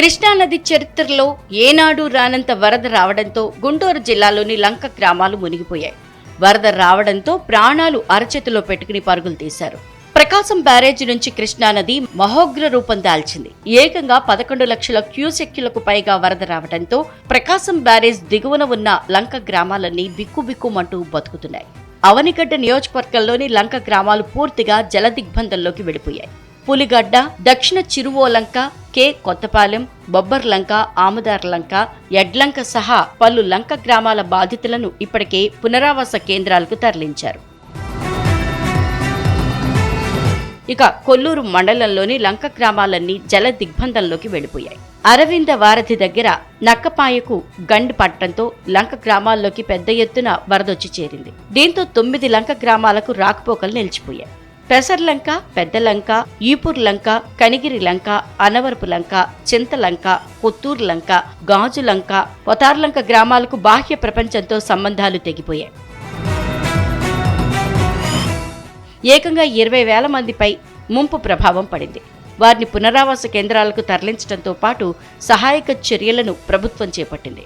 కృష్ణానది చరిత్రలో ఏనాడు రానంత వరద రావడంతో గుంటూరు జిల్లాలోని లంక గ్రామాలు మునిగిపోయాయి. వరద రావడంతో ప్రాణాలు అరచేతిలో పెట్టుకుని పరుగులు తీశారు. ప్రకాశం బ్యారేజీ నుంచి కృష్ణానది మహోగ్ర రూపం దాల్చింది. ఏకంగా పదకొండు లక్షల క్యూసెక్యులకు పైగా వరద రావడంతో ప్రకాశం బ్యారేజ్ దిగువన ఉన్న లంక గ్రామాలన్నీ బిక్కుబిక్కుమంటూ బతుకుతున్నాయి. అవనిగడ్డ నియోజకవర్గంలోని లంక గ్రామాలు పూర్తిగా జలదిగ్బంధంలోకి వెళ్ళిపోయాయి. పులిగడ్డ దక్షిణ చిరువోలంక కె కొత్తపాలెం బొబ్బర్లంక ఆముదార్లంక ఎడ్లంక సహా పలు లంక గ్రామాల బాధితులను ఇప్పటికే పునరావాస కేంద్రాలకు తరలించారు. ఇక కొల్లూరు మండలంలోని లంక గ్రామాలన్నీ జల దిగ్బంధంలోకి వెళ్ళిపోయాయి అరవింద వారధి దగ్గర నక్కపాయకు గండ్ పట్టడంతో లంక గ్రామాల్లోకి పెద్ద ఎత్తున వరదొచ్చి చేరింది. దీంతో తొమ్మిది లంక గ్రామాలకు రాకపోకలు నిలిచిపోయాయి. పెసర్లంక పెద్దలంక ఈపూర్ లంక కనిగిరి లంక అనవరపు లంక చింతలంక కొత్తూరు లంక గాజు లంక పొతార్లంక గ్రామాలకు బాహ్య ప్రపంచంతో సంబంధాలు తెగిపోయాయి. ఏకంగా ఇరవై వేల మందిపై ముంపు ప్రభావం పడింది. వారిని పునరావాస కేంద్రాలకు తరలించడంతో పాటు సహాయక చర్యలను ప్రభుత్వం చేపట్టింది.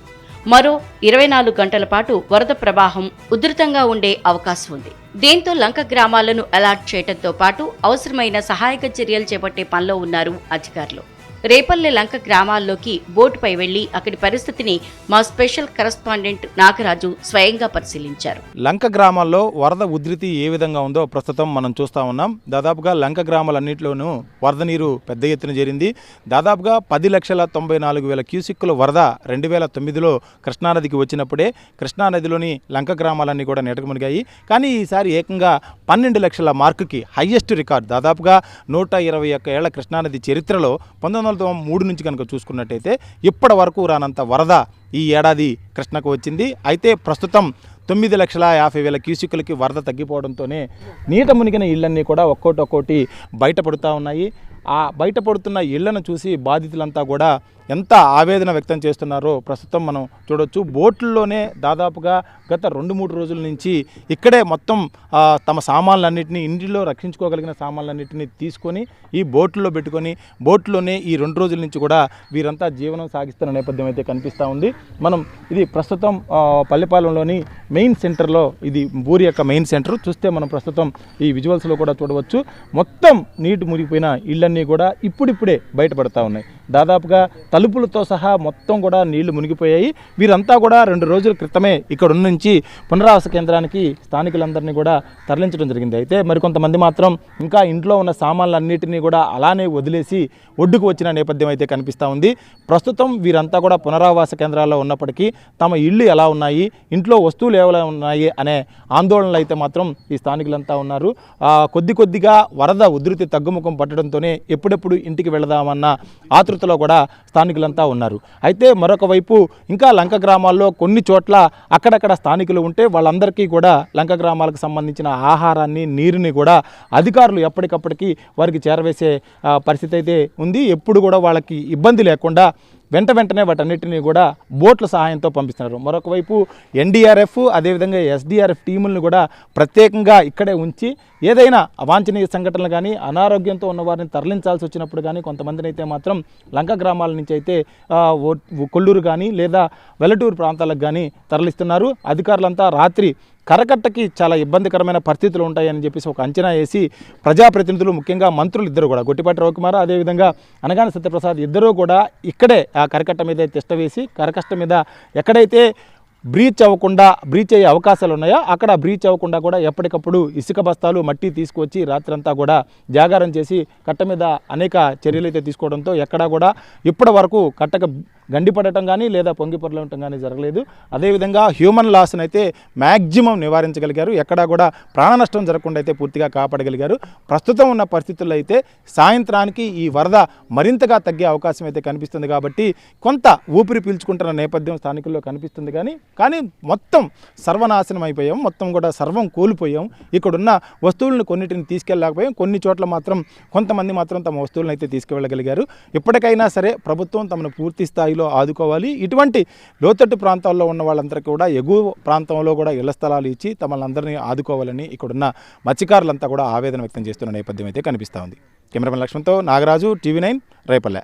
మరో ఇరవై నాలుగు గంటల పాటు వరద ప్రవాహం ఉధృతంగా ఉండే అవకాశం ఉంది. దీంతో లంక గ్రామాలను అలర్ట్ చేయడంతో పాటు అవసరమైన సహాయక చర్యలు చేపట్టే పనిలో ఉన్నారు అధికారులు. రేపల్లె లంక గ్రామాల్లోకి బోటుపై వెళ్ళి అక్కడి పరిస్థితిని మా స్పెషల్ కరస్పాండెంట్ నాగరాజు స్వయంగా పరిశీలించారు. లంక గ్రామాల్లో వరద ఉధృతి ఏ విధంగా ఉందో ప్రస్తుతం మనం చూస్తా ఉన్నాం. దాదాపుగా లంక గ్రామాలన్నింటిలోనూ వరద నీరు పెద్ద ఎత్తున చేరింది. దాదాపుగా పది లక్షల తొంభై నాలుగు వేల క్యూసిక్కుల వరద రెండు వేల తొమ్మిదిలో కృష్ణానదికి వచ్చినప్పుడే కృష్ణానదిలోని లంక గ్రామాలన్నీ కూడా నెటకమునిగాయి కానీ ఈసారి ఏకంగా పన్నెండు లక్షల మార్కుకి హయ్యెస్ట్ రికార్డు. దాదాపుగా నూట ఇరవై ఒక్క ఏళ్ళ కృష్ణానది చరిత్రలో పంతొమ్మిది వందల మూడు నుంచి కనుక చూసుకున్నట్టయితే ఇప్పటి వరకు రానంత వరద ఈ ఏడాది కృష్ణకు వచ్చింది. అయితే ప్రస్తుతం తొమ్మిది లక్షల యాభై వేల క్యూసిక్లకి వరద తగ్గిపోవడంతోనే నీట మునిగిన ఇళ్ళన్నీ కూడా ఒక్కోటి ఒక్కోటి బయటపడుతూ ఉన్నాయి. ఆ బయటపడుతున్న ఇళ్ళను చూసి బాధితులంతా కూడా ఎంత ఆవేదన వ్యక్తం చేస్తున్నారో ప్రస్తుతం మనం చూడొచ్చు. బోట్లలోనే దాదాపుగా గత రెండు మూడు రోజుల నుంచి ఇక్కడే మొత్తం తమ సామాన్లన్నింటినీ ఇంటిలో రక్షించుకోగలిగిన సామాన్లన్నింటినీ తీసుకొని ఈ బోట్లో పెట్టుకొని బోట్లోనే ఈ రెండు రోజుల నుంచి కూడా వీరంతా జీవనం సాగిస్తున్న నేపథ్యం అయితే కనిపిస్తూ ఉంది. మనం ఇది ప్రస్తుతం పల్లెపాలెంలోని మెయిన్ సెంటర్లో ఇది బూరి యొక్క మెయిన్ సెంటర్. చూస్తే మనం ప్రస్తుతం ఈ విజువల్స్లో కూడా చూడవచ్చు. మొత్తం నీటి మురిగిపోయిన ఇళ్ళన్నీ కూడా ఇప్పుడిప్పుడే బయటపడతా ఉన్నాయి. దాదాపుగా తలుపులతో సహా మొత్తం కూడా నీళ్ళు మునిగిపోయాయి. వీరంతా కూడా రెండు రోజుల క్రితమే ఇక్కడ నుంచి పునరావాస కేంద్రానికి స్థానికులందరినీ కూడా తరలించడం జరిగింది. అయితే మరికొంతమంది మాత్రం ఇంకా ఇంట్లో ఉన్న సామాన్లన్నింటినీ కూడా అలానే వదిలేసి ఒడ్డుకు వచ్చిన నేపథ్యం అయితే కనిపిస్తూ ఉంది. ప్రస్తుతం వీరంతా కూడా పునరావాస కేంద్రాల్లో ఉన్నప్పటికీ తమ ఇళ్ళు ఎలా ఉన్నాయి ఇంట్లో వస్తువులు ఎలా ఉన్నాయి అనే ఆందోళనలు అయితే మాత్రం ఈ స్థానికులంతా ఉన్నారు. కొద్ది కొద్దిగా వరద ఉధృతి తగ్గుముఖం పట్టడంతోనే ఎప్పుడెప్పుడు ఇంటికి వెళదామన్న ఆతృతలో కూడా స్థానికులంతా ఉన్నారు. అయితే మరొక వైపు ఇంకా లంక గ్రామాల్లో కొన్ని చోట్ల అక్కడక్కడ స్థానికులు ఉంటే వాళ్ళందరికీ కూడా లంక గ్రామాలకు సంబంధించిన ఆహారాన్ని నీరుని కూడా అధికారులు ఎప్పటికప్పటికి వారికి చేరవేసే పరిస్థితి అయితే ఉంది. ఎప్పుడు కూడా వాళ్ళకి ఇబ్బంది లేకుండా వెంట వెంటనే వాటన్నిటిని కూడా బోట్ల సహాయంతో పంపిస్తున్నారు. మరొక వైపు ఎన్డీఆర్ఎఫ్ అదేవిధంగా ఎస్డీఆర్ఎఫ్ టీములను కూడా ప్రత్యేకంగా ఇక్కడే ఉంచి ఏదైనా అవాంఛనీయ సంఘటనలు కానీ అనారోగ్యంతో ఉన్న వారిని తరలించాల్సి వచ్చినప్పుడు కానీ కొంతమందిని అయితే మాత్రం లంక గ్రామాల నుంచి అయితే కొల్లూరు కానీ లేదా వెల్లటూరు ప్రాంతాలకు కానీ తరలిస్తున్నారు. అధికారులంతా రాత్రి కరకట్టకి చాలా ఇబ్బందికరమైన పరిస్థితులు ఉంటాయని చెప్పేసి ఒక అంచనా వేసి ప్రజాప్రతినిధులు ముఖ్యంగా మంత్రులు ఇద్దరు కూడా. గొట్టిపాటి రవికుమార్ అదేవిధంగా అనగాని సత్యప్రసాద్ ఇద్దరూ కూడా ఇక్కడే ఆ కరకట్ట మీద తిష్ట వేసి కరకట్ట మీద ఎక్కడైతే బ్రీచ్ అవ్వకుండా బ్రీచ్ అయ్యే అవకాశాలు ఉన్నాయో అక్కడ బ్రీచ్ అవ్వకుండా కూడా ఎప్పటికప్పుడు ఇసుక బస్తాలు మట్టి తీసుకొచ్చి రాత్రంతా కూడా జాగారం చేసి కట్ట మీద అనేక చర్యలు అయితే తీసుకోవడంతో ఎక్కడా కూడా ఇప్పటి వరకు కట్టక గండిపడటం కానీ లేదా పొంగిపొరలటం కానీ జరగలేదు. అదేవిధంగా హ్యూమన్ లాస్ని అయితే మ్యాక్సిమం నివారించగలిగారు. ఎక్కడా కూడా ప్రాణ నష్టం జరగకుండా అయితే పూర్తిగా కాపాడగలిగారు. ప్రస్తుతం ఉన్న పరిస్థితుల్లో అయితే సాయంత్రానికి ఈ వరద మరింతగా తగ్గే అవకాశం అయితే కనిపిస్తుంది కాబట్టి కొంత ఊపిరి పీల్చుకుంటున్న నేపథ్యం స్థానికుల్లో కనిపిస్తుంది కానీ కానీ మొత్తం సర్వనాశనం అయిపోయాం. మొత్తం కూడా సర్వం కోల్పోయాం. ఇక్కడున్న వస్తువులను కొన్నిటిని తీసుకెళ్ళలేకపోయాం. కొన్ని చోట్ల మాత్రం కొంతమంది మాత్రం తమ వస్తువులను అయితే తీసుకువెళ్ళగలిగారు ఇప్పటికైనా సరే ప్రభుత్వం తమను పూర్తి స్థాయిలో ఆదుకోవాలి. ఇటువంటి లోతట్టు ప్రాంతాల్లో ఉన్న వాళ్ళందరికీ కూడా ఎగువ ప్రాంతంలో కూడా ఇళ్ళ స్థలాలు ఇచ్చి తమలందరినీ ఆదుకోవాలని ఇక్కడున్న మత్స్యకారులంతా కూడా ఆవేదన వ్యక్తం చేస్తున్న నేపథ్యం అయితే కనిపిస్తూ ఉంది. కెమెరామెన్ లక్ష్మణ్తో నాగరాజు టీవీ నైన్ రేపల్లె.